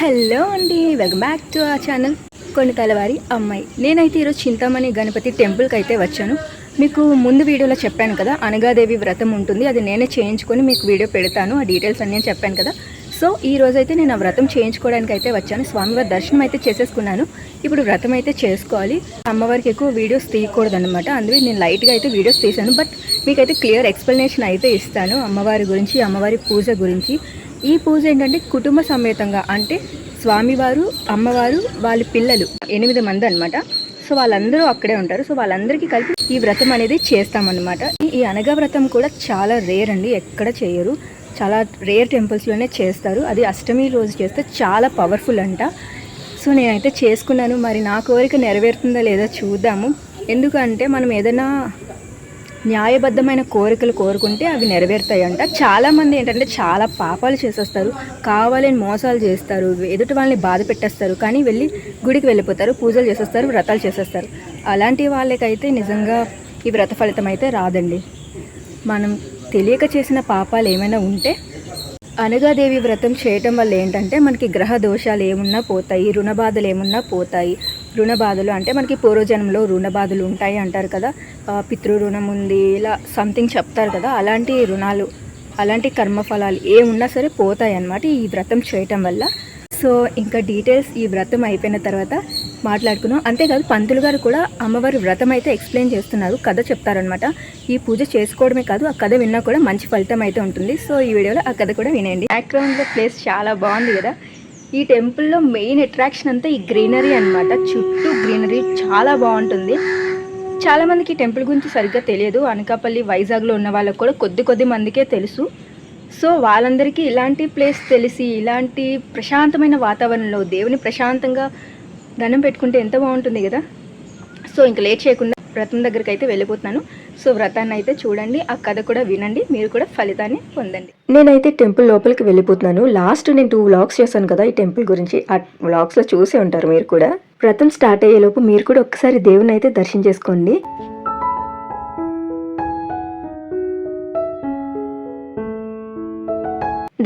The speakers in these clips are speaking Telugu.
హలో అండి వెల్కమ్ బ్యాక్ టు ఆ ఛానల్. కొన్ని తలవారి అమ్మాయి. నేనైతే ఈరోజు చింతామణి గణపతి టెంపుల్కి అయితే వచ్చాను. మీకు ముందు వీడియోలో చెప్పాను కదా అనగాదేవి వ్రతం ఉంటుంది అది నేనే చేయించుకొని మీకు వీడియో పెడతాను ఆ డీటెయిల్స్ అన్నీ చెప్పాను కదా. సో ఈ రోజైతే నేను ఆ వ్రతం చేయించుకోవడానికి అయితే వచ్చాను. స్వామివారి దర్శనం అయితే చేసేసుకున్నాను. ఇప్పుడు వ్రతం అయితే చేసుకోవాలి. అమ్మవారికి ఎక్కువ వీడియోస్ తీయకూడదనమాట అందుకే నేను లైట్గా అయితే వీడియోస్ తీశాను. బట్ మీకైతే క్లియర్ ఎక్స్ప్లెనేషన్ అయితే ఇస్తాను. అమ్మవారి గురించి అమ్మవారి పూజ గురించి. ఈ పూజ ఏంటంటే కుటుంబ సమేతంగా అంటే స్వామివారు అమ్మవారు వాళ్ళ పిల్లలు ఎనిమిది మంది అన్నమాట. సో వాళ్ళందరూ అక్కడే ఉంటారు. సో వాళ్ళందరికీ కలిపి ఈ వ్రతం అనేది చేస్తామన్నమాట. ఈ- ఈ అనగా వ్రతం కూడా చాలా రేర్ అండి. ఎక్కడ చేయరు. చాలా రేర్ టెంపుల్స్లోనే చేస్తారు. అది అష్టమి రోజు చేస్తే చాలా పవర్ఫుల్ అంట. సో నేనైతే చేసుకున్నాను. మరి నా కోరిక నెరవేరుతుందా లేదా చూద్దాము. ఎందుకంటే మనం ఏదైనా న్యాయబద్ధమైన కోరికలు కోరుకుంటే అవి నెరవేరుతాయంట. చాలామంది ఏంటంటే చాలా పాపాలు చేసేస్తారు. కావాలని మోసాలు చేస్తారు. ఎదుటి వాళ్ళని బాధ పెట్టేస్తారు. కానీ వెళ్ళి గుడికి వెళ్ళిపోతారు. పూజలు చేసేస్తారు. వ్రతాలు చేసేస్తారు. అలాంటి వాళ్ళకైతే నిజంగా ఈ వ్రత ఫలితం అయితే రాదండి. మనం తెలియక చేసిన పాపాలు ఏమైనా ఉంటే అనగాదేవి వ్రతం చేయటం వల్ల ఏంటంటే మనకి గ్రహ దోషాలు ఏమున్నా పోతాయి. రుణ బాధలు ఏమున్నా పోతాయి. రుణ బాధలు అంటే మనకి పూర్వజన్మలో రుణ బాధలు ఉంటాయి అంటారు కదా. పితృరుణం పితృ రుణం ఉంది ఇలా సంథింగ్ చెప్తారు కదా. అలాంటి రుణాలు అలాంటి కర్మఫలాలు ఏమున్నా సరే పోతాయి అన్నమాట ఈ వ్రతం చేయటం వల్ల. సో ఇంకా డీటెయిల్స్ ఈ వ్రతం అయిపోయిన తర్వాత మాట్లాడుకున్నాం. అంతేకాదు పంతులు గారు కూడా అమ్మవారి వ్రతం అయితే ఎక్స్ప్లెయిన్ చేస్తున్నారు కథ చెప్తారనమాట ఈ పూజ చేసుకోవడమే కాదు ఆ కథ విన్నా కూడా మంచి ఫలితం అయితే ఉంటుంది. సో ఈ వీడియోలో ఆ కథ కూడా వినండి బ్యాక్గ్రౌండ్లో ప్లేస్ చాలా బాగుంది కదా. ఈ టెంపుల్లో మెయిన్ అట్రాక్షన్ అంతా ఈ గ్రీనరీ అన్నమాట. చుట్టూ గ్రీనరీ చాలా బాగుంటుంది. చాలామందికి ఈ టెంపుల్ గురించి సరిగ్గా తెలియదు. అనకాపల్లి వైజాగ్లో ఉన్న వాళ్ళకు కూడా కొద్ది కొద్ది మందికే తెలుసు. సో వాళ్ళందరికీ ఇలాంటి ప్లేస్ తెలిసి ఇలాంటి ప్రశాంతమైన వాతావరణంలో దేవుని ప్రశాంతంగా దండం పెట్టుకుంటే ఎంత బాగుంటుంది కదా? సో ఇంకా లేట్ చేయకుండా వ్రతం దగ్గరికి అయితే వెళ్ళిపోతున్నాను. సో వ్రతాన్ని అయితే చూడండి ఆ కథ కూడా వినండి మీరు కూడా ఫలితాన్ని పొందండి. నేనైతే టెంపుల్ లోపలికి వెళ్ళిపోతున్నాను. లాస్ట్ నేను టూ వ్లాగ్స్ చేశాను కదా ఈ టెంపుల్ గురించి. ఆ వ్లాగ్స్లో చూసే ఉంటారు మీరు కూడా. వ్రతం స్టార్ట్ అయ్యేలోపు మీరు కూడా ఒక్కసారి దేవుని అయితే దర్శనం చేసుకోండి.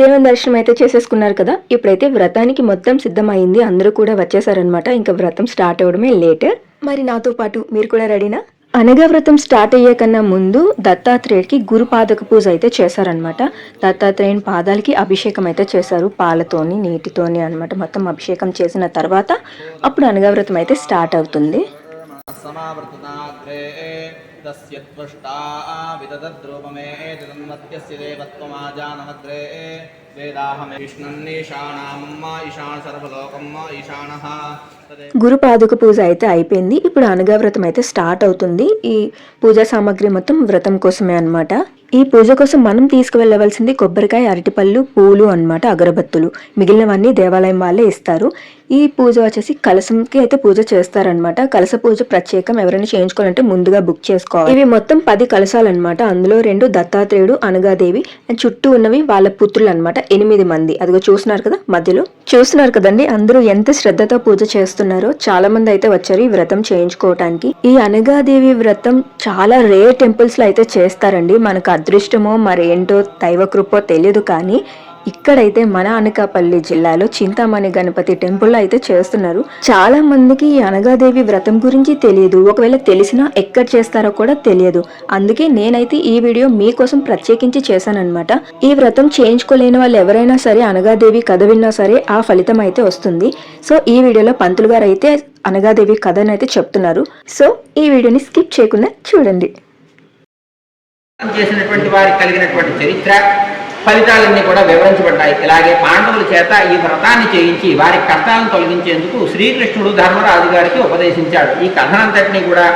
దేవుని దర్శనం అయితే చేసేసుకున్నారు కదా. ఇప్పుడైతే వ్రతానికి మొత్తం సిద్ధమైంది. అందరూ కూడా వచ్చేసారనమాట ఇంకా వ్రతం స్టార్ట్ అవ్వడమే లేట్. మరి నాతో పాటు మీరు కూడా రెడీనా? అనగా వ్రతం స్టార్ట్ అయ్యే కన్నా ముందు దత్తాత్రేయుడికి గురుపాదక పూజ అయితే చేశారనమాట దత్తాత్రేయుని పాదాలకి అభిషేకం అయితే చేశారు పాలతోని నీటితోని అన్నమాట. మొత్తం అభిషేకం చేసిన తర్వాత అప్పుడు అనగా వ్రతం అయితే స్టార్ట్ అవుతుంది. समावर्तनाग्रे तस्य त्वष्टा विदधद्रूपमेतन्मत्यस्य देवत्वमाजानमग्रे वेदाहमे विष्णन्नीशानाम् ईशान सर्वलोकम् ईशानः तदेव గురు పాదుక పూజ అయితే అయిపోయింది ఇప్పుడు అనగా వ్రతం అయితే స్టార్ట్ అవుతుంది ఈ పూజా సామాగ్రి మొత్తం వ్రతం కోసమే అన్నమాట ఈ పూజ కోసం మనం తీసుకువెళ్ళవలసింది కొబ్బరికాయ అరటిపళ్ళు పూలు అన్నమాట అగరబత్తులు. మిగిలినవన్నీ దేవాలయం వాళ్ళే ఇస్తారు. ఈ పూజ వచ్చేసి కలసంకి అయితే పూజ చేస్తారనమాట కలస పూజ ప్రత్యేకం ఎవరైనా చేయించుకోవాలంటే ముందుగా బుక్ చేసుకోవాలి. ఇవి మొత్తం పది కలశాలు అందులో రెండు దత్తాత్రేయుడు అనగాదేవి చుట్టూ ఉన్నవి వాళ్ళ పుత్రులు అనమాట ఎనిమిది మంది. అదిగో చూస్తున్నారు కదా మధ్యలో. చూస్తున్నారు కదండి అందరూ ఎంత శ్రద్ధతో పూజ చేస్తున్నారో. చాలా మంది అయితే వచ్చారు ఈ వ్రతం చేయించుకోవటానికి. ఈ అనగాదేవి వ్రతం చాలా రేర్ టెంపుల్స్లో అయితే చేస్తారండి. మనకు అదృష్టమో మరేంటో దైవకృపో తెలియదు కానీ ఇక్కడైతే మన అనకాపల్లి జిల్లాలో చింతామణి గణపతి టెంపుల్లో అయితే చేస్తున్నారు. చాలా మందికి ఈ అనగాదేవి వ్రతం గురించి తెలియదు. ఒకవేళ తెలిసినా ఎక్కడ చేస్తారో కూడా తెలియదు. అందుకే నేనైతే ఈ వీడియో మీకోసం ప్రత్యేకించి చేశానన్నమాట. ఈ వ్రతం చేయించుకోలేని వాళ్ళు ఎవరైనా సరే అనగాదేవి కథ విన్నా సరే ఆ ఫలితం అయితే వస్తుంది. సో ఈ వీడియోలో పంతులు గారు అయితే అనగాదేవి కథనైతే అయితే చెప్తున్నారు. సో ఈ వీడియోని స్కిప్ చేయకుండా చూడండి. చేసినటువంటి వారికి కలిగినటువంటి చరిత్ర ఫలితాలన్నీ కూడా వివరించబడ్డాయి. ఇలాగే పాండవుల చేత ఈ వ్రతాన్ని చేయించి వారి కష్టాలను తొలగించేందుకు శ్రీకృష్ణుడు ధర్మరాజు గారికి ఉపదేశించాడు. ఈ కథనంతటినీ కూడా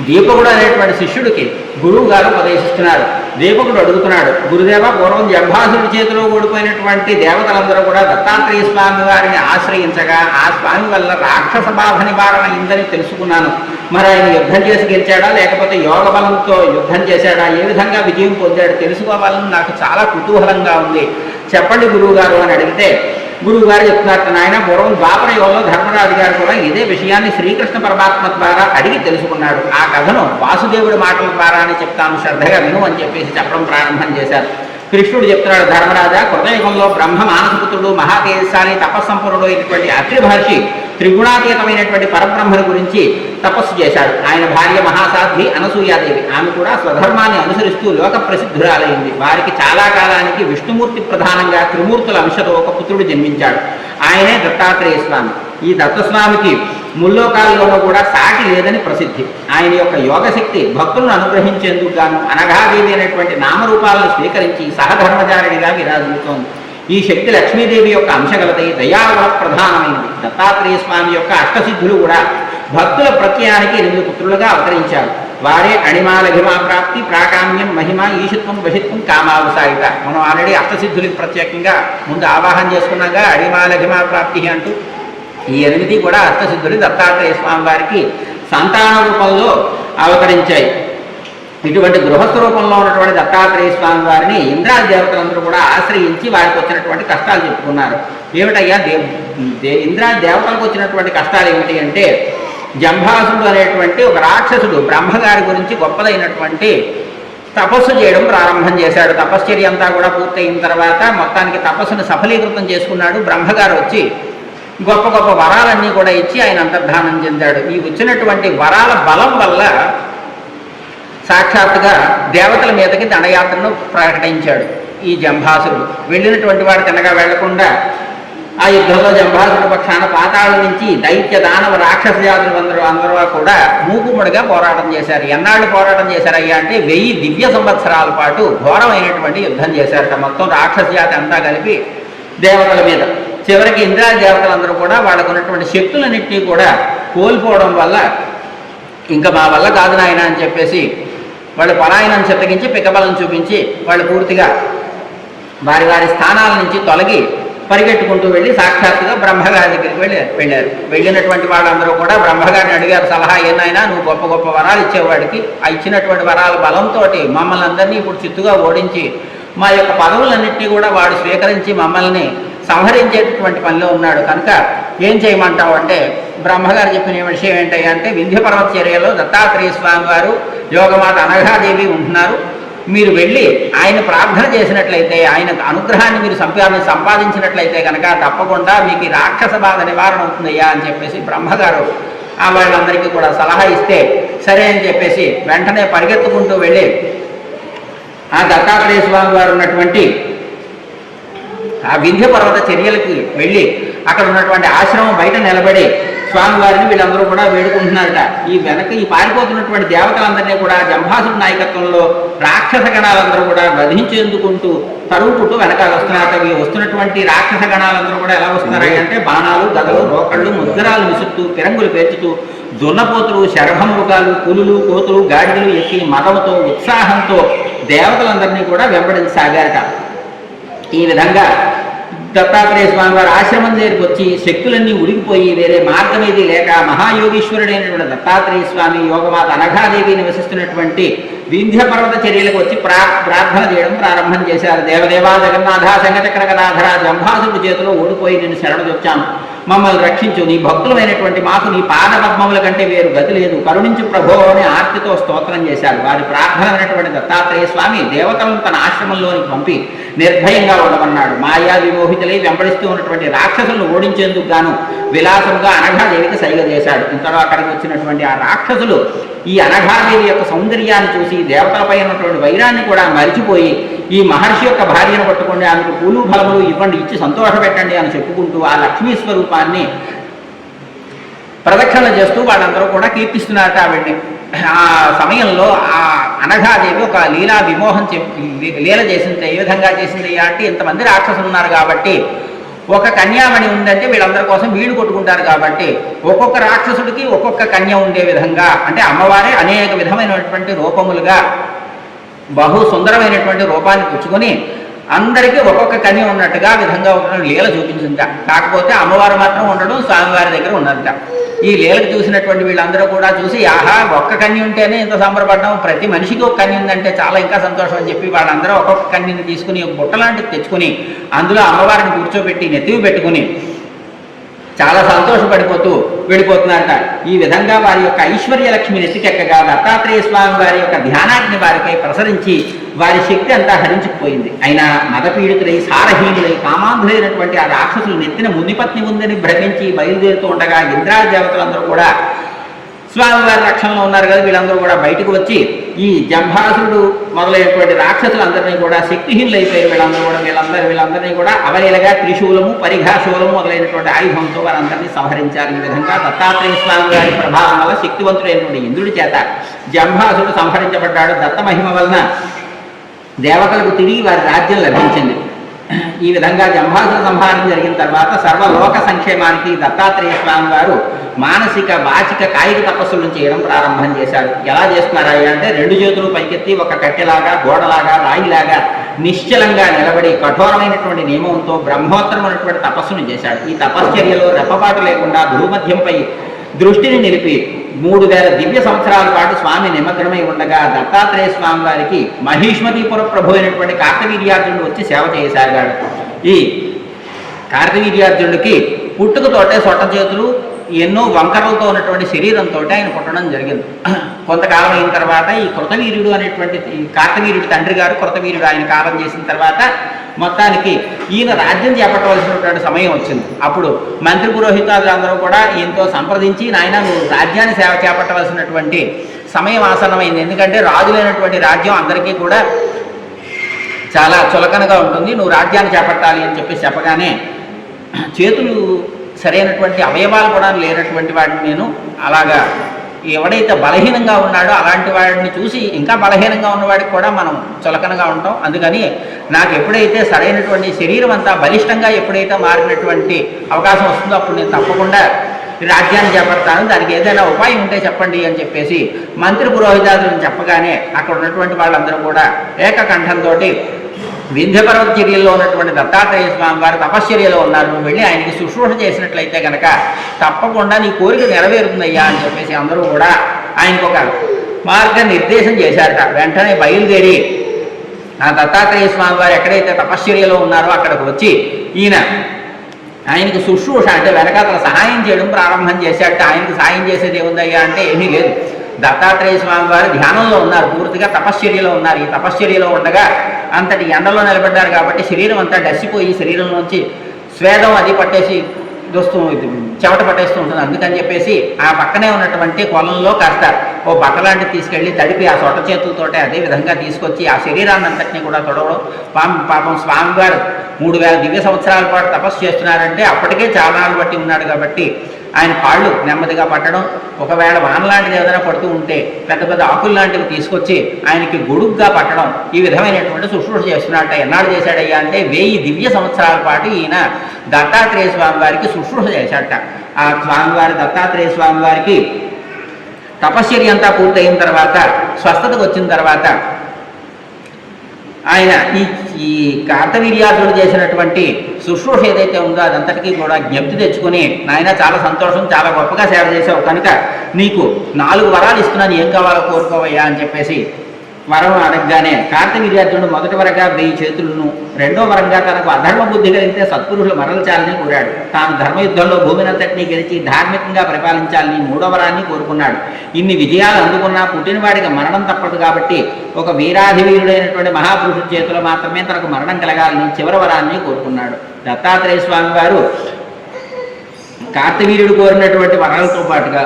దీపకుడు అనేటువంటి శిష్యుడికి గురువు గారు ఉపదేశిస్తున్నారు. దీపకుడు అడుగుతున్నాడు గురుదేవ పూర్వం జంభాసుడి చేతిలో ఓడిపోయినటువంటి దేవతలందరూ కూడా దత్తాత్రేయ స్వామి వారిని ఆశ్రయించగా ఆ స్వామి వల్ల రాక్షస బాధ నివారణ అయిందని తెలుసుకున్నాను. మరి ఆయన యుద్ధం చేసి గెలిచాడా? లేకపోతే యోగ బలంతో యుద్ధం చేశాడా? ఏ విధంగా విజయం పొందాడు? తెలుసుకోవాలని నాకు చాలా కుతూహలంగా ఉంది. చెప్పండి గురువు గారు అని అడిగితే గురువు గారు చెప్తున్నారు నాయన పూర్వం ద్వాపర యుగంలో ధర్మరాజు గారు కూడా ఇదే విషయాన్ని శ్రీకృష్ణ పరమాత్మ ద్వారా అడిగి తెలుసుకున్నాడు. ఆ కథను వాసుదేవుడి మాటల ద్వారా అని చెప్తాను శ్రద్ధగా విను అని చెప్పేసి చెప్పడం ప్రారంభం చేశారు. కృష్ణుడు చెప్తున్నాడు ధర్మరాజా కృతయుగంలో బ్రహ్మ మానసపుత్రుడు మహాతేజస్సాని తపస్సంపన్నుడు అయినటువంటి అగ్రి మహర్షి త్రిగుణాతీతమైనటువంటి పరబ్రహ్మను గురించి తపస్సు చేశాడు. ఆయన భార్య మహాసాధ్వి అనసూయాదేవి. ఆమె కూడా స్వధర్మాన్ని అనుసరిస్తూ లోక ప్రసిద్ధురాలైంది వారికి చాలా కాలానికి విష్ణుమూర్తి ప్రధానంగా త్రిమూర్తుల అంశతో ఒక పుత్రుడు జన్మించాడు. ఆయనే దత్తాత్రేయ స్వామి. ఈ దత్తస్వామికి ముల్లోకాల్లోనూ కూడా సాటి లేదని ప్రసిద్ధి. ఆయన యొక్క యోగశక్తి భక్తులను అనుగ్రహించేందుకు గాను అనఘాదేవి అనేటువంటి నామరూపాలను స్వీకరించి సహధర్మచారిణిగా విరాజిల్లుతోంది. ఈ శక్తి లక్ష్మీదేవి యొక్క అంశగలదై దయాగుణ ప్రధానమైనది. దత్తాత్రేయ స్వామి యొక్క అష్టసిద్ధులు కూడా భక్తుల ప్రత్యయానికి ఎనిమిది పుత్రులుగా అవతరించారు. వారే అణిమాలఘిమా ప్రాప్తి ప్రాకామ్యం మహిమ ఈశత్వం వశిత్వం కామావసాయిత మనం ఆల్రెడీ అష్టసిద్ధులకు ప్రత్యేకంగా ముందు ఆవాహన చేసుకున్నాగా అడిమాలఘిమా ప్రాప్తి అంటూ. ఈ ఎనిమిది కూడా అష్టసిద్ధులు దత్తాత్రేయ స్వామి వారికి సంతాన రూపంలో అవతరించాయి. ఇటువంటి గృహస్థ రూపంలో ఉన్నటువంటి దత్తాత్రేయ స్వామి వారిని ఇంద్రాది దేవతలందరూ కూడా ఆశ్రయించి వారికి వచ్చినటువంటి కష్టాలు చెప్పుకున్నారు. ఏమిటయ్యా? దేవ్ దే ఇంద్రాది దేవతలకు వచ్చినటువంటి కష్టాలు ఏమిటి అంటే జంభాసుడు అనేటువంటి ఒక రాక్షసుడు బ్రహ్మగారి గురించి గొప్పదైనటువంటి తపస్సు చేయడం ప్రారంభం చేశాడు. తపశ్చర్య అంతా కూడా పూర్తయిన తర్వాత మొత్తానికి తపస్సును సఫలీకృతం చేసుకున్నాడు. బ్రహ్మగారు వచ్చి గొప్ప గొప్ప వరాలన్నీ కూడా ఇచ్చి ఆయన అంతర్ధానం చెందాడు. ఈ వచ్చినటువంటి వరాల బలం వల్ల సాక్షాత్తుగా దేవతల మీదకి దండయాత్రను ప్రకటించాడు ఈ జంభాసురుడు. వెళ్ళినటువంటి వాడు తినగా వెళ్ళకుండా ఆ యుద్ధంలో జంభాసురుడు పక్షాన పాతాళం నుంచి దైత్య దానవ రాక్షస జాతులు అందరూ అందరూ కూడా మూకుముడిగా పోరాటం చేశారు. ఎన్నాళ్ళు పోరాటం చేశారయ్యా అంటే వెయ్యి దివ్య సంవత్సరాల పాటు ఘోరమైనటువంటి యుద్ధం చేశారట. మొత్తం రాక్షస జాతి అంతా కలిపి దేవతల మీద. చివరికి ఇంద్రా దేవతలందరూ కూడా వాళ్ళకు ఉన్నటువంటి శక్తులన్నింటినీ కూడా కోల్పోవడం వల్ల ఇంకా మా వల్ల కాదు నాయన అని చెప్పేసి వాళ్ళు పలాయనం చిత్తగించి పికబలం చూపించి వాళ్ళు పూర్తిగా వారి వారి స్థానాల నుంచి తొలగి పరిగెట్టుకుంటూ వెళ్ళి సాక్షాత్తుగా బ్రహ్మగారి దగ్గరికి వెళ్ళి వెళ్ళారు. వెళ్ళినటువంటి వాళ్ళందరూ కూడా బ్రహ్మగారిని అడిగారు సలహా ఏనాయినా నువ్వు గొప్ప గొప్ప వరాలు ఇచ్చేవాడికి. ఆ ఇచ్చినటువంటి వరాల బలంతో మమ్మల్ని అందరినీ ఇప్పుడు చిత్తుగా ఓడించి మా యొక్క పదవులన్నింటినీ కూడా వాడు స్వీకరించి మమ్మల్ని సంహరించేటటువంటి పనిలో ఉన్నాడు. కనుక ఏం చేయమంటావు అంటే బ్రహ్మగారు చెప్పిన విషయం ఏంటంటే అంటే వింధ్య పర్వత చర్యలో దత్తాత్రేయ స్వామి వారు యోగమాత అనఘాదేవి ఉంటున్నారు. మీరు వెళ్ళి ఆయన ప్రార్థన చేసినట్లయితే ఆయన అనుగ్రహాన్ని మీరు సంపా సంపాదించినట్లయితే కనుక తప్పకుండా మీకు ఈ రాక్షస బాధ నివారణ అవుతుందయ్యా అని చెప్పేసి బ్రహ్మగారు ఆ వాళ్ళందరికీ కూడా సలహా ఇస్తే సరే అని చెప్పేసి వెంటనే పరిగెత్తుకుంటూ వెళ్ళి ఆ దత్తాత్రేయ స్వామి వారు ఉన్నటువంటి ఆ వింధ్య పర్వత చర్యలకి వెళ్ళి అక్కడ ఉన్నటువంటి ఆశ్రమం బయట నిలబడి స్వామివారిని వీళ్ళందరూ కూడా వేడుకుంటున్నారట. ఈ వెనక ఈ పారిపోతున్నటువంటి దేవతలందరినీ కూడా జంభాసుడి నాయకత్వంలో రాక్షస గణాలందరూ కూడా వధించేందుకుంటూ తరుగుకుంటూ వెనకాల వస్తున్నారట ఈ వస్తున్నటువంటి రాక్షస గణాలందరూ కూడా ఎలా వస్తున్నారా అంటే బాణాలు గదలు రోకళ్ళు ముద్గరాలు విసురుతూ పిరంగులు పేర్చుతూ దున్నపోతులు శరభమృగాలు పులులు కోతులు గాడిదలు ఎక్కి మతంతో ఉత్సాహంతో దేవతలందరినీ కూడా వెంబడించసాగారట. ఈ విధంగా దత్తాత్రేయ స్వామి వారు ఆశ్రమం దగ్గరికి వచ్చి శక్తులన్నీ ఉడికిపోయి వేరే మార్గం ఏది లేక మహాయోగీశ్వరుడైనటువంటి దత్తాత్రేయ స్వామి యోగమాత అనఘాదేవి నివసిస్తున్నటువంటి వింధ్య పర్వత చర్యలకు వచ్చి ప్రా ప్రార్థన చేయడం ప్రారంభం చేశారు. దేవదేవా జగన్నాథ సంగచక్రగనాథర జంభాసుడి చేతిలో ఓడిపోయి నేను శరణు వచ్చాను మమ్మల్ని రక్షించు. నీ భక్తులమైనటువంటి మాకు నీ పాదపద్మముల కంటే వేరు గతి లేదు. కరుణించు ప్రభో అని ఆర్తితో స్తోత్రం చేశారు. వారి ప్రార్థనమైనటువంటి దత్తాత్రేయ స్వామి దేవతలను తన ఆశ్రమంలోనికి పంపి నిర్భయంగా ఉండమన్నాడు. మాయా విమోహితులై వెంబడిస్తూ ఉన్నటువంటి రాక్షసులను ఓడించేందుకు గాను విలాసంగా అనఘాదేవికి సైగ చేశాడు. ఇంతలో అక్కడికి వచ్చినటువంటి ఆ రాక్షసులు ఈ అనఘాదేవి యొక్క సౌందర్యాన్ని చూసి దేవతలపై ఉన్నటువంటి వైరాన్ని కూడా మరిచిపోయి ఈ మహర్షి యొక్క భార్యను పట్టుకోండి ఆమెకు పూలు ఫలములు ఇవ్వండి ఇచ్చి సంతోషపెట్టండి అని చెప్పుకుంటూ ఆ లక్ష్మీ స్వరూపాన్ని ప్రదక్షిణ చేస్తూ వాళ్ళందరూ కూడా కీర్తిస్తున్నారట ఆవిడ్ని. ఆ సమయంలో ఆ అనఘాదేవి ఒక లీలా విమోహం లీల చేసింది ఏ విధంగా చేసింది అంటే ఇంతమంది రాక్షసులు ఉన్నారు కాబట్టి ఒక కన్యామణి ఉందంటే వీళ్ళందరి కోసం వీడు కొట్టుకుంటారు కాబట్టి ఒక్కొక్క రాక్షసుడికి ఒక్కొక్క కన్య ఉండే విధంగా అంటే అమ్మవారే అనేక విధమైనటువంటి రూపములుగా బహు సుందరమైనటువంటి రూపాన్ని పుచ్చుకొని అందరికీ ఒక్కొక్క కని ఉన్నట్టుగా విధంగా ఉండడం లీల చూపించింట కాకపోతే అమ్మవారు మాత్రం ఉండడం స్వామివారి దగ్గర ఉన్నదట. ఈ లీలకు చూసినటువంటి వీళ్ళందరూ కూడా చూసి ఆహా ఒక్క కన్య ఉంటేనే ఇంత సంబరపడడం. ప్రతి మనిషికి ఒక కన్య ఉందంటే చాలా ఇంకా సంతోషం అని చెప్పి వాళ్ళందరూ ఒక్కొక్క కన్యని తీసుకుని ఒక బుట్ట లాంటిది తెచ్చుకుని అందులో అమ్మవారిని కూర్చోబెట్టి నెత్తివి పెట్టుకుని చాలా సంతోషపడిపోతూ వెళ్ళిపోతున్నారట ఈ విధంగా వారి యొక్క ఐశ్వర్య లక్ష్మి నెత్తికెక్కగా దత్తాత్రేయ స్వామి వారి యొక్క ధ్యానాగ్ని వారికై ప్రసరించి వారి శక్తి అంతా హరించుకుపోయింది. అయినా మదపీడితులై సారహీనులై కామాంధులైనటువంటి ఆ రాక్షసులు నెత్తిన మునిపత్ని ఉందని భ్రమించి బయలుదేరుతూ ఉండగా ఇంద్రాది దేవతలందరూ కూడా స్వామివారి రక్షణలో ఉన్నారు కదా వీళ్ళందరూ కూడా బయటకు వచ్చి ఈ జంభాసురుడు మొదలైనటువంటి రాక్షసులందరినీ కూడా శక్తిహీనులు అయిపోయారు వీళ్ళందరూ కూడా వీళ్ళందరూ వీళ్ళందరినీ కూడా అవలీలగా త్రిశూలము పరిఘాశూలము మొదలైనటువంటి ఆయుధంతో వారందరినీ సంహరించారు. ఈ విధంగా దత్తాత్రేయ స్వామి వారి ప్రభావం వల్ల శక్తివంతుడైనటువంటి ఇంద్రుడి చేత జంభాసుడు సంహరించబడ్డాడు. దత్త మహిమ వలన దేవతలకు తిరిగి వారి రాజ్యం లభించింది. ఈ విధంగా జంభాసుర సంహారం జరిగిన తర్వాత సర్వలోక సంక్షేమానికి దత్తాత్రేయ స్వామి వారు మానసిక వాచిక కాయిక తపస్సులను చేయడం ప్రారంభం చేశారు. ఎలా చేస్తున్నారా అంటే రెండు చేతులు పైకెత్తి ఒక కట్టెలాగా గోడలాగా రాయిలాగా నిశ్చలంగా నిలబడి కఠోరమైనటువంటి నియమంతో బ్రహ్మోత్తరమైనటువంటి తపస్సును చేశాడు. ఈ తపశ్చర్యలో రెప్పపాటు లేకుండా భూమధ్యంపై దృష్టిని నిలిపి మూడు వేల దివ్య సంవత్సరాల పాటు స్వామి నిమగ్నమై ఉండగా దత్తాత్రేయ స్వామి వారికి మహిష్మతిపుర ప్రభు అయినటువంటి కార్తవీర్యార్జునుడు వచ్చి సేవ చేయసాగాడు ఈ కార్తవీర్యార్జునుడికి పుట్టుకతోటే సొట్ట చేతులు ఎన్నో వంకరలతో ఉన్నటువంటి శరీరంతో ఆయన పుట్టడం జరిగింది. కొంతకాలం అయిన తర్వాత ఈ కృతవీర్యుడు అనేటువంటి ఈ తండ్రి గారు కృతవీర్యుడు ఆయన కాలం చేసిన తర్వాత మొత్తానికి ఈయన రాజ్యం చేపట్టవలసినటువంటి సమయం వచ్చింది. అప్పుడు మంత్రి పురోహితాదులందరూ కూడా ఈయనతో సంప్రదించి నాయన నువ్వు రాజ్యాన్ని సేవ చేపట్టవలసినటువంటి సమయం ఆసన్నమైంది. ఎందుకంటే రాజులైనటువంటి రాజ్యం అందరికీ కూడా చాలా చులకనగా ఉంటుంది. నువ్వు రాజ్యాన్ని చేపట్టాలి అని చెప్పి చెప్పగానే చేతులు సరైనటువంటి అవయవాలు కూడా లేనటువంటి వాటిని నేను అలాగా ఎవడైతే బలహీనంగా ఉన్నాడో అలాంటి వాడిని చూసి ఇంకా బలహీనంగా ఉన్నవాడికి కూడా మనం చులకనగా ఉంటాం. అందుకని నాకు ఎప్పుడైతే సరైనటువంటి శరీరం అంతా బలిష్టంగా ఎప్పుడైతే మారినటువంటి అవకాశం వస్తుందో అప్పుడు నేను తప్పకుండా రాజ్యాన్ని చేపడతాను. దానికి ఏదైనా ఉపాయం ఉంటే చెప్పండి అని చెప్పేసి మంత్రి పురోహితాదులను చెప్పగానే అక్కడ ఉన్నటువంటి వాళ్ళందరూ కూడా ఏకకంఠంతో వింధ్య ఉన్నటువంటి దత్తాత్రేయ స్వామి వారు తపశ్చర్యలో ఉన్నారు. నువ్వు వెళ్ళి ఆయనకి శుశ్రూష చేసినట్లయితే కనుక తప్పకుండా నీ కోరిక నెరవేరుతుందయ్యా అని చెప్పేసి అందరూ కూడా ఆయనకు ఒక మార్గ నిర్దేశం చేశారట. వెంటనే బయలుదేరి ఆ దత్తాత్రేయ స్వామి వారు ఎక్కడైతే తపశ్చర్యలో ఉన్నారో అక్కడికి వచ్చి ఈయన ఆయనకు శుశ్రూష అంటే వెనకాతల సహాయం చేయడం ప్రారంభం చేశాట ఆయనకు సహాయం చేసేది ఏముందయ్యా అంటే ఏమీ లేదు. దత్తాత్రేయ స్వామి వారు ధ్యానంలో ఉన్నారు. పూర్తిగా తపశ్చర్యలో ఉన్నారు. ఈ తపశ్చర్యలో ఉండగా అంతటి ఎండలో నిలబడ్డారు కాబట్టి శరీరం అంతా డసిపోయి శరీరంలోంచి స్వేదం అది పట్టేసి దోస్తూ చెమట పట్టేస్తూ ఉంటుంది. అందుకని చెప్పేసి ఆ పక్కనే ఉన్నటువంటి పొలంలో కాస్త ఓ బట్టలాంటి తీసుకెళ్ళి తడిపి ఆ సొట్ట చేతులతోటే అదే విధంగా తీసుకొచ్చి ఆ శరీరాన్ని అంతటినీ కూడా తొడవడం. పాపం పాపం స్వామివారు మూడు వేల దివ్య సంవత్సరాల పాటు తపస్సు చేస్తున్నారంటే అప్పటికే చాలా నాళ్ళు బట్టి ఉన్నాడు కాబట్టి ఆయన కాళ్ళు నెమ్మదిగా పట్టడం ఒకవేళ వానలాంటిది ఏదైనా పడుతూ ఉంటే పెద్ద పెద్ద ఆకులు లాంటివి తీసుకొచ్చి ఆయనకి గొడుగ్గా పట్టడం ఈ విధమైనటువంటి శుశ్రూష చేస్తున్నట్ట ఎన్నాడు చేశాడయ్యా అంటే వెయ్యి దివ్య సంవత్సరాల పాటు ఈయన దత్తాత్రేయ స్వామి వారికి శుశ్రూష చేశాడట. ఆ స్వామివారి దత్తాత్రేయ స్వామి వారికి తపశ్చర్య అంతా పూర్తయిన తర్వాత స్వస్థతకు వచ్చిన తర్వాత ఆయన ఈ ఈ కార్తవీర్యాసుడు చేసినటువంటి శుశ్రూష ఏదైతే ఉందో అదంతటికీ కూడా జ్ఞప్తి తెచ్చుకుని నాయన చాలా సంతోషం చాలా గొప్పగా సేవ చేసావు. కనుక నీకు నాలుగు వరాలు ఇస్తున్నాను. ఏం కావాలో కోరుకోవయ్యా అని చెప్పేసి వరం అడగగానే కార్తవీర్యార్జునుడు మొదటి వరగా వెయ్యి చేతులను రెండో వరంగా తనకు అధర్మ బుద్ధి కలిగితే సత్పురుషులు మరణించాలని కోరాడు. తాను ధర్మయుద్ధంలో భూమినంతటినీ గెలిచి ధార్మికంగా పరిపాలించాలని మూడో వరాన్ని కోరుకున్నాడు. ఇన్ని విజయాలు అందుకున్నా పుట్టినవాడికి మరణం తప్పదు కాబట్టి ఒక వీరాధివీరుడైనటువంటి మహాపురుషుడి చేతిలో మాత్రమే తనకు మరణం కలగాలని చివరి వరాన్ని కోరుకున్నాడు. దత్తాత్రేయ స్వామి వారు కార్తవీర్యుడు కోరినటువంటి వరాలతో పాటుగా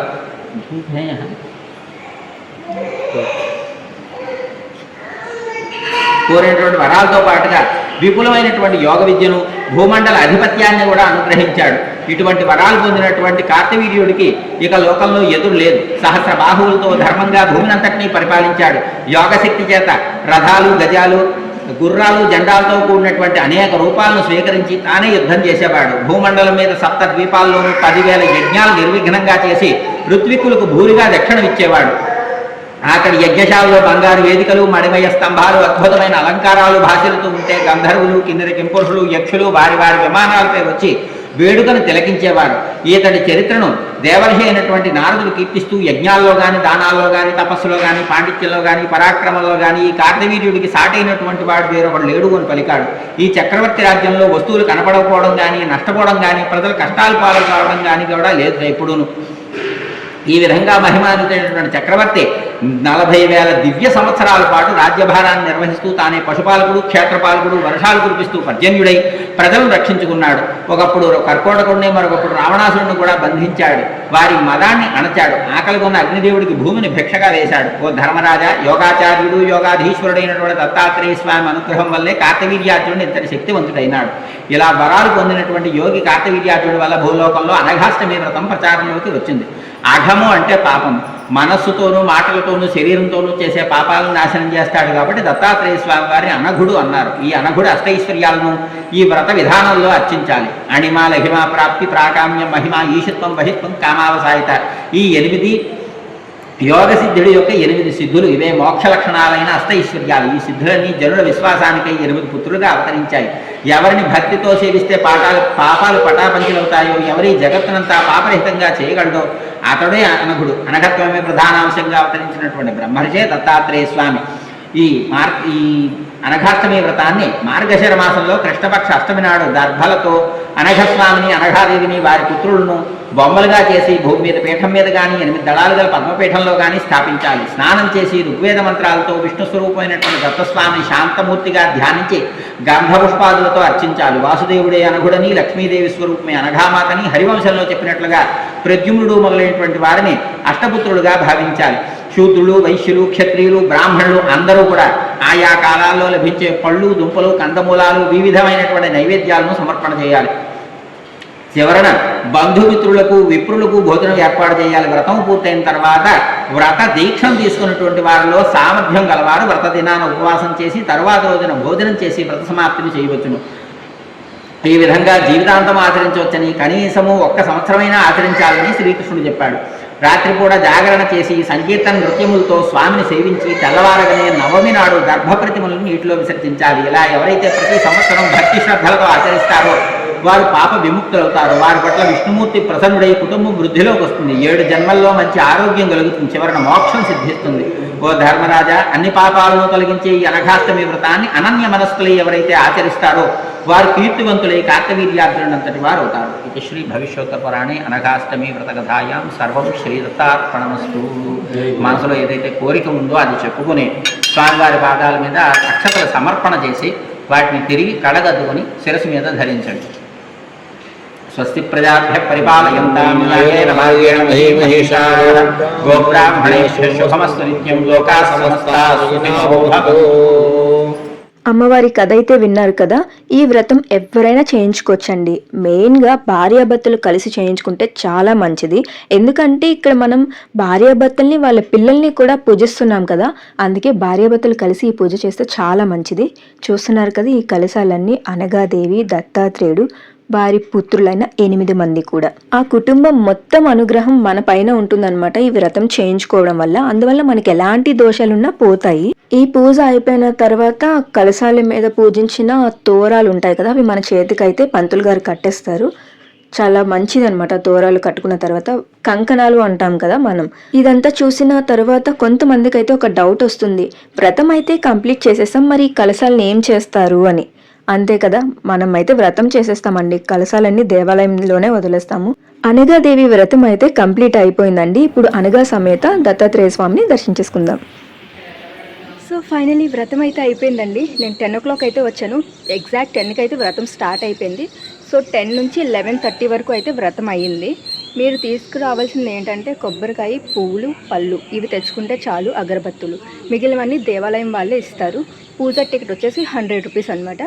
కోరినటువంటి వరాలతో పాటుగా విపులమైనటువంటి యోగ విద్యను భూమండల అధిపత్యాన్ని కూడా అనుగ్రహించాడు. ఇటువంటి వరాలు పొందినటువంటి కార్తవీర్యుడికి ఇక లోకంలో ఎదురు లేదు. సహస్ర బాహువులతో ధర్మంగా భూమినంతటినీ పరిపాలించాడు. యోగశక్తి చేత రథాలు గజాలు గుర్రాలు జెండాలతో కూడినటువంటి అనేక రూపాలను స్వీకరించి తానే యుద్ధం చేసేవాడు. భూమండలం మీద సప్త ద్వీపాల్లోనూ పదివేల యజ్ఞాలు నిర్విఘ్నంగా చేసి ఋత్విక్కులకు భూరిగా దక్షిణ ఇచ్చేవాడు. యజ్ఞశాలలో బంగారు వేదికలు మణిమయ స్తంభాలు అద్భుతమైన అలంకారాలు భాషలతో ఉంటే గంధర్వులు కిన్నెర కింపురుషులు యక్షులు వారి వారి విమానాలపై వచ్చి వేడుకను తిలకించేవారు ఈతడి చరిత్రను దేవర్హి అయినటువంటి నారదుడు కీర్తిస్తూ యజ్ఞాల్లో కానీ దానాల్లో కానీ తపస్సులో కానీ పాండిత్యంలో కానీ పరాక్రమంలో కానీ ఈ కార్తవీర్యుడికి సాటైనటువంటి వాడు వేరొకడు లేడు అని పలికాడు. ఈ చక్రవర్తి రాజ్యంలో వస్తువులు కనపడకపోవడం కానీ నష్టపోవడం కానీ ప్రజలు కష్టాలు పాలు కావడం కానీ కూడా లేదు ఎప్పుడూను. ఈ విధంగా మహిమాన్వితమైనటువంటి చక్రవర్తి నలభై వేల దివ్య సంవత్సరాల పాటు రాజ్యభారాన్ని నిర్వహిస్తూ తానే పశుపాలకుడు క్షేత్రపాలకుడు వర్షాలు కురిపిస్తూ పర్జన్యుడై ప్రజలను రక్షించుకున్నాడు. ఒకప్పుడు కర్కోటకుడిని మరొకప్పుడు రావణాసురుడిని కూడా బంధించాడు. వారి మదాన్ని అణచాడు. ఆకలిగొన్న అగ్నిదేవుడికి భూమిని భిక్షగా వేశాడు. ఓ ధర్మరాజా యోగాచార్యుడు యోగాధీశ్వరుడైనటువంటి దత్తాత్రేయ స్వామి అనుగ్రహం వల్లే కార్తవీర్యార్జునుడు ఇంతటి శక్తివంతుడైనాడు. ఇలా వరాలు పొందినటువంటి యోగి కార్తవీర్యార్జునుడి వల్ల భూలోకంలో అనఘాష్టమి వ్రతం ప్రచారంలోకి వచ్చింది. అఘము అంటే పాపం. మనస్సుతోనూ మాటలతోనూ శరీరంతోనూ చేసే పాపాలను నాశనం చేస్తాడు కాబట్టి దత్తాత్రేయ స్వామి వారిని అనఘుడు అన్నారు. ఈ అనఘుడు అష్టైశ్వర్యాలను ఈ వ్రత విధానంలో అర్చించాలి. అణిమ లహిమ ప్రాప్తి ప్రాకామ్యం మహిమ ఈశత్వం బహిత్వం కామావసాయిత. ఈ ఎనిమిది యోగ సిద్ధుడి యొక్క ఎనిమిది సిద్ధులు ఇవే మోక్ష లక్షణాలైన అష్టైశ్వర్యాలు. ఈ సిద్ధులని జనుల విశ్వాసానికై ఎనిమిది పుత్రులుగా అవతరించాయి. ఎవరిని భక్తితో సేవిస్తే పాఠాలు పాపాలు పటాపంచలవుతాయో ఎవరి జగత్తునంతా పాపరహితంగా చేయగలడో అతడే అనఘుడు అనఘత్వమే ప్రధానాంశంగా అవతరించినటువంటి బ్రహ్మర్షే దత్తాత్రేయ స్వామి. ఈ మార్ ఈ అనఘాష్టమి వ్రతాన్ని మార్గశిర మాసంలో కృష్ణపక్ష అష్టమి నాడు దర్భలతో అనఘస్వామిని అనఘాదేవిని వారి పుత్రులను బొమ్మలుగా చేసి భూమి మీద పీఠం మీద కానీ ఎనిమిది దళాలు గల పద్మపీఠంలో కానీ స్థాపించాలి. స్నానం చేసి ఋగ్వేద మంత్రాలతో విష్ణు స్వరూపమైనటువంటి దత్తస్వామిని శాంతమూర్తిగా ధ్యానించి గంధపుష్పాదులతో అర్చించాలి. వాసుదేవుడే అనఘుడని లక్ష్మీదేవి స్వరూపమే అనఘామాతని హరివంశంలో చెప్పినట్లుగా ప్రద్యుమ్నుడు మొదలైనటువంటి వారిని అష్టపుత్రులుగా భావించాలి. శూద్రులు వైశ్యులు క్షత్రియులు బ్రాహ్మణులు అందరూ కూడా ఆయా కాలాల్లో లభించే పళ్ళు దుంపలు కందమూలాలు వివిధమైనటువంటి నైవేద్యాలను సమర్పణ చేయాలి. చివరన బంధుమిత్రులకు విప్రులకు భోజనం ఏర్పాటు చేయాలి. వ్రతం పూర్తయిన తర్వాత వ్రత దీక్షను తీసుకున్నటువంటి వారిలో సామర్థ్యం గలవారు వ్రత దినాన ఉపవాసం చేసి తర్వాత రోజున భోజనం చేసి వ్రత సమాప్తిని చేయవచ్చును. ఈ విధంగా జీవితాంతం ఆచరించవచ్చని కనీసము ఒక్క సంవత్సరమైనా ఆచరించాలని శ్రీకృష్ణుడు చెప్పాడు. రాత్రిపూట జాగరణ చేసి సంకీర్తన నృత్యములతో స్వామిని సేవించి తెల్లవారగనే నవమి నాడు గర్భప్రతిమలను నీటిలో విసర్జించాలి. ఇలా ఎవరైతే ప్రతి సంవత్సరం భక్తి శ్రద్ధలతో ఆచరిస్తారో వారు పాప విముక్తులవుతారు. వారి పట్ల విష్ణుమూర్తి ప్రసన్నుడై కుటుంబం వృద్ధిలోకి వస్తుంది. ఏడు జన్మల్లో మంచి ఆరోగ్యం కలుగుతుంది. చివరన మోక్షం సిద్ధిస్తుంది. ఓ ధర్మరాజా అన్ని పాపాలను తొలగించే ఈ అనఘాష్టమి వ్రతాన్ని అనన్య మనస్కులై ఎవరైతే ఆచరిస్తారో వారు కీర్తివంతులై కార్తవీర్యాద్రులంతటి వారు అవుతారు ఇది శ్రీ భవిష్యోత్తర పురాణే. అనఘాష్టమి వ్రతకథాయాం సర్వం శ్రీదత్తార్పణమస్తు. మనసులో ఏదైతే కోరిక ఉందో అది చెప్పుకుని స్వామివారి పాదాల మీద అక్షతల సమర్పణ చేసి వాటిని తిరిగి కడగద్దుకొని శిరస్సు మీద ధరించండి. స్వస్తి ప్రజాభ్య పరిపాలయంతాం అమ్మవారి కథ అయితే విన్నారు కదా ఈ వ్రతం ఎవరైనా చేయించుకోవచ్చండి. మెయిన్గా భార్యాభర్తలు కలిసి చేయించుకుంటే చాలా మంచిది. ఎందుకంటే ఇక్కడ మనం భార్యాభర్తల్ని వాళ్ళ పిల్లల్ని కూడా పూజిస్తున్నాం కదా అందుకే భార్యాభర్తలు కలిసి ఈ పూజ చేస్తే చాలా మంచిది. చూస్తున్నారు కదా ఈ కలశాలన్నీ అనగాదేవి దత్తాత్రేయుడు. వారి పుత్రులైన ఎనిమిది మంది కూడా. ఆ కుటుంబం మొత్తం అనుగ్రహం మన పైన ఉంటుందన్నమాట ఈ వ్రతం చేయించుకోవడం వల్ల. అందువల్ల మనకి ఎలాంటి దోషాలున్నా పోతాయి. ఈ పూజ అయిపోయిన తర్వాత కలశాల మీద పూజించిన తోరాలు ఉంటాయి కదా అవి మన చేతికైతే పంతులు గారు కట్టేస్తారు. చాలా మంచిది అనమాట తోరాలు కట్టుకున్న తర్వాత. కంకణాలు అంటాం కదా మనం. ఇదంతా చూసిన తర్వాత కొంతమందికి అయితే ఒక డౌట్ వస్తుంది. వ్రతం అయితే కంప్లీట్ చేసేస్తాం మరి ఈ కలశాలను ఏం చేస్తారు అని. అంతే కదా మనం అయితే వ్రతం చేసేస్తామండి. కలశాలన్నీ దేవాలయంలోనే వదిలేస్తాము. అనగాదేవి వ్రతం అయితే కంప్లీట్ అయిపోయిందండి. ఇప్పుడు అనగా సమేత దత్తాత్రేయ స్వామిని దర్శించేసుకుందాం. సో ఫైనలీ వ్రతం అయితే అయిపోయిందండి. నేను టెన్ ఓ క్లాక్ అయితే వచ్చాను. ఎగ్జాక్ట్ టెన్కి అయితే వ్రతం స్టార్ట్ అయిపోయింది. సో టెన్ నుంచి లెవెన్ థర్టీ వరకు అయితే వ్రతం అయ్యింది. మీరు తీసుకురావాల్సింది ఏంటంటే కొబ్బరికాయ పువ్వులు పళ్ళు. ఇవి తెచ్చుకుంటే చాలు అగరబత్తులు. మిగిలినవన్నీ దేవాలయం వాళ్ళే ఇస్తారు. పూజ టికెట్ వచ్చేసి హండ్రెడ్ రూపీస్ అనమాట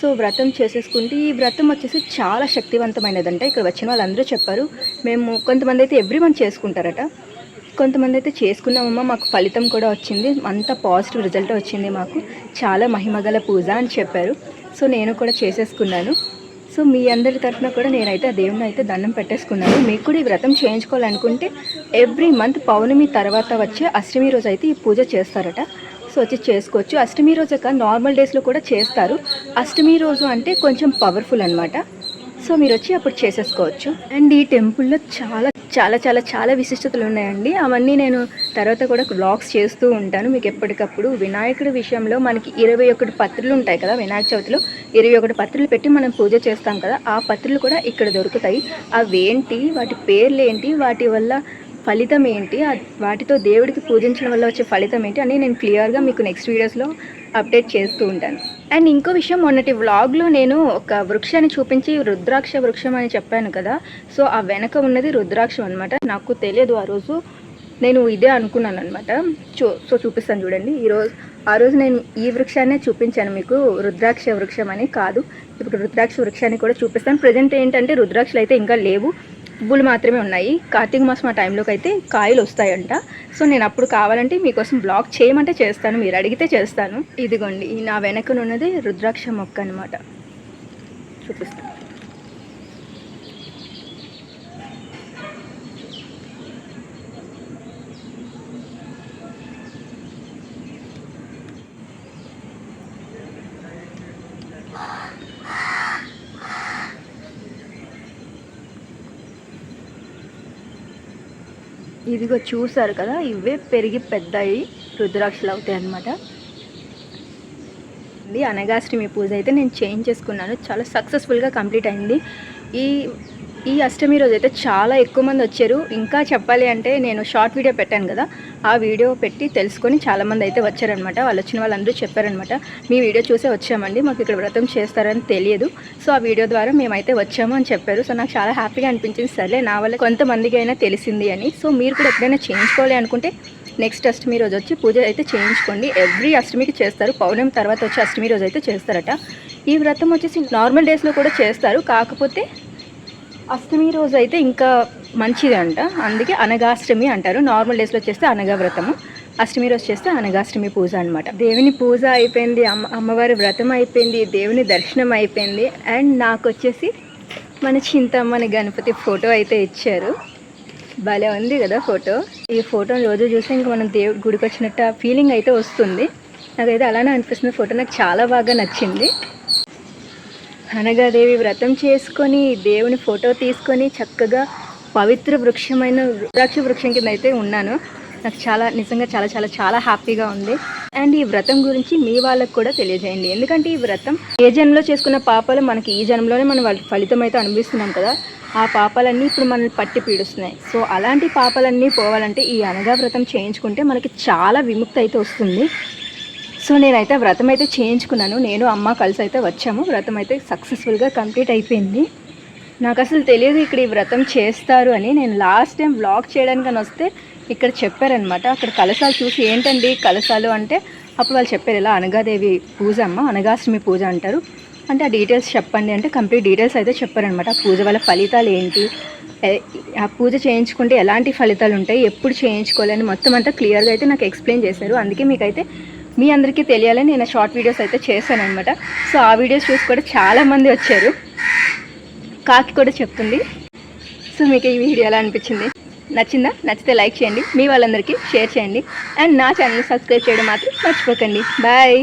సో వ్రతం చేసేసుకుంటే ఈ వ్రతం వచ్చేసి చాలా శక్తివంతమైనదంట. ఇక్కడ వచ్చిన వాళ్ళందరూ చెప్పారు. మేము కొంతమంది అయితే ఎవ్రీ మంత్ చేసుకుంటారట. కొంతమంది అయితే చేసుకున్నామమ్మా మాకు ఫలితం కూడా వచ్చింది. అంత పాజిటివ్ రిజల్ట్ వచ్చింది మాకు. చాలా మహిమగల పూజ అని చెప్పారు. సో నేను కూడా చేసేసుకున్నాను. సో మీ అందరి తరఫున కూడా నేనైతే ఆ దేవుని అయితే దండం పెట్టేసుకున్నాను. మీకు కూడా ఈ వ్రతం చేయించుకోవాలనుకుంటే ఎవ్రీ మంత్ పౌర్ణమి తర్వాత వచ్చే అష్టమి రోజు అయితే ఈ పూజ చేస్తారట. సో వచ్చి చేసుకోవచ్చు. అష్టమి రోజు ఒక నార్మల్ డేస్లో కూడా చేస్తారు. అష్టమి రోజు అంటే కొంచెం పవర్ఫుల్ అనమాట సో మీరు వచ్చి అప్పుడు చేసేసుకోవచ్చు. అండ్ ఈ టెంపుల్లో చాలా చాలా చాలా చాలా విశిష్టతలు ఉన్నాయండి. అవన్నీ నేను తర్వాత కూడా వ్లాగ్స్ చేస్తూ ఉంటాను. మీకు ఎప్పటికప్పుడు వినాయకుడి విషయంలో మనకి ఇరవై ఒకటి పత్రులు ఉంటాయి కదా వినాయక చవితిలో. ఇరవై ఒకటి పత్రులు పెట్టి మనం పూజ చేస్తాం కదా ఆ పత్రులు కూడా ఇక్కడ దొరుకుతాయి. అవేంటి? వాటి పేర్లు ఏంటి వాటి వల్ల ఫలితం ఏంటి? వాటితో దేవుడికి పూజించడం వల్ల వచ్చే ఫలితం ఏంటి? అని నేను క్లియర్గా మీకు నెక్స్ట్ వీడియోస్లో అప్డేట్ చేస్తూ ఉంటాను. అండ్ ఇంకో విషయం మొన్నటి వ్లాగ్లో నేను ఒక వృక్షాన్ని చూపించి రుద్రాక్ష వృక్షం అని చెప్పాను కదా? సో ఆ వెనక ఉన్నది రుద్రాక్షం అనమాట నాకు తెలియదు ఆ రోజు. నేను ఇదే అనుకున్నాను అనమాట చూ సో చూపిస్తాను చూడండి. ఈరోజు ఆ రోజు నేను ఈ వృక్షాన్నే చూపించాను మీకు. రుద్రాక్ష వృక్షం అని కాదు. ఇప్పుడు రుద్రాక్ష వృక్షాన్ని కూడా చూపిస్తాను. ప్రజెంట్ ఏంటంటే రుద్రాక్షలు అయితే ఇంకా లేవు. పువ్వులు మాత్రమే ఉన్నాయి. కార్తీక మాసం ఆ టైంలోకి అయితే కాయలు వస్తాయంట. సో నేను అప్పుడు కావాలంటే మీకోసం బ్లాగ్ చేయమంటే చేస్తాను. మీరు అడిగితే చేస్తాను. ఇదిగోండి నా వెనకనున్నది రుద్రాక్ష మొక్క అనమాట చూపిస్తాను ఇదిగో చూసారు కదా ఇవే పెరిగి పెద్దయి రుద్రాక్షలు అవుతాయి అన్నమాట. ఇది అనగాష్టమి పూజ అయితే నేను చేంజ్ చేసుకున్నాను. చాలా సక్సెస్ఫుల్గా కంప్లీట్ అయింది. ఈ ఈ అష్టమి రోజు అయితే చాలా ఎక్కువ మంది వచ్చారు. ఇంకా చెప్పాలి అంటే నేను షార్ట్ వీడియో పెట్టాను కదా ఆ వీడియో పెట్టి తెలుసుకొని చాలామంది అయితే వచ్చారనమాట. వాళ్ళు వచ్చిన వాళ్ళందరూ చెప్పారనమాట. మీ వీడియో చూసే వచ్చామండి మాకు ఇక్కడ వ్రతం చేస్తారని తెలియదు. సో ఆ వీడియో ద్వారా మేమైతే వచ్చాము అని చెప్పారు. సో నాకు చాలా హ్యాపీగా అనిపించింది. సర్లే నా వల్ల కొంతమందికి అయినా తెలిసింది అని. సో మీరు కూడా ఎప్పుడైనా చేయించుకోవాలి అనుకుంటే నెక్స్ట్ అష్టమి రోజు వచ్చి పూజ అయితే చేయించుకోండి. ఎవ్రీ అష్టమికి చేస్తారు. పౌర్ణమి తర్వాత వచ్చి అష్టమి రోజు అయితే చేస్తారట. ఈ వ్రతం వచ్చేసి నార్మల్ డేస్లో కూడా చేస్తారు. కాకపోతే అష్టమి రోజు అయితే ఇంకా మంచిది అంట అందుకే అనగాష్టమి అంటారు. నార్మల్ డేస్లో చేస్తే అనగా వ్రతము అష్టమి రోజు చేస్తే అనగాష్టమి పూజ అనమాట దేవుని పూజ అయిపోయింది అమ్మ అమ్మవారి వ్రతం అయిపోయింది దేవుని దర్శనం అయిపోయింది. అండ్ నాకు వచ్చేసి మన చింతమ్మని గణపతి ఫోటో అయితే ఇచ్చారు. భలే ఉంది కదా ఫోటో. ఈ ఫోటోని రోజు చూస్తే ఇంకా మనం దేవుడి గుడికి వచ్చినట్టు ఫీలింగ్ అయితే వస్తుంది. నాకైతే అలానే అనిపిస్తుంది. ఫోటో నాకు చాలా బాగా నచ్చింది. అనగాదేవి వ్రతం చేసుకొని దేవుని ఫోటో తీసుకొని చక్కగా పవిత్ర వృక్షమైన వృక్ష వృక్షం కింద అయితే ఉన్నాను. నాకు చాలా నిజంగా చాలా చాలా చాలా హ్యాపీగా ఉంది. అండ్ ఈ వ్రతం గురించి మీ వాళ్ళకు కూడా తెలియజేయండి. ఎందుకంటే ఈ వ్రతం ఏ జన్మలో చేసుకున్న పాపాలు మనకి ఈ జన్మలోనే మనం వాళ్ళ ఫలితం అయితే అనుభవిస్తున్నాం కదా. ఆ పాపాలన్నీ ఇప్పుడు మనల్ని పట్టి పీడిస్తున్నాయి. సో అలాంటి పాపాలన్నీ పోవాలంటే ఈ అనగా వ్రతం చేయించుకుంటే మనకి చాలా విముక్తి అయితే వస్తుంది. సో నేనైతే వ్రతం అయితే చేయించుకున్నాను. నేను అమ్మ కలిసి అయితే వచ్చాము. వ్రతం అయితే సక్సెస్ఫుల్గా కంప్లీట్ అయిపోయింది. నాకు అసలు తెలియదు ఇక్కడ ఈ వ్రతం చేస్తారు అని. నేను లాస్ట్ టైం బ్లాగ్ చేయడానికి అని వస్తే ఇక్కడ చెప్పారనమాట అక్కడ కలశాలు చూసి ఏంటండి కలశాలు అంటే అప్పుడు వాళ్ళు చెప్పారు ఇలా అనగాదేవి పూజ అమ్మ అనగాష్టమి పూజ అంటారు. అంటే ఆ డీటెయిల్స్ చెప్పండి అంటే కంప్లీట్ డీటెయిల్స్ అయితే చెప్పారనమాట ఆ పూజ వల్ల ఫలితాలు ఏంటి? ఆ పూజ చేయించుకుంటే ఎలాంటి ఫలితాలు ఉంటాయి? ఎప్పుడు చేయించుకోవాలని మొత్తం అంతా క్లియర్గా అయితే నాకు ఎక్స్ప్లెయిన్ చేశారు. అందుకే మీకైతే మీ అందరికీ తెలియాలని నేను షార్ట్ వీడియోస్ అయితే చేశాను అనమాట సో ఆ వీడియోస్ చూసి కూడా చాలామంది వచ్చారు. కాకి కూడా చెప్తుంది. సో మీకు ఈ వీడియో ఎలా అనిపించింది? నచ్చిందా? నచ్చితే లైక్ చేయండి. మీ వాళ్ళందరికీ షేర్ చేయండి. అండ్ నా ఛానల్ సబ్స్క్రైబ్ చేయడం మాత్రం మర్చిపోకండి. బాయ్!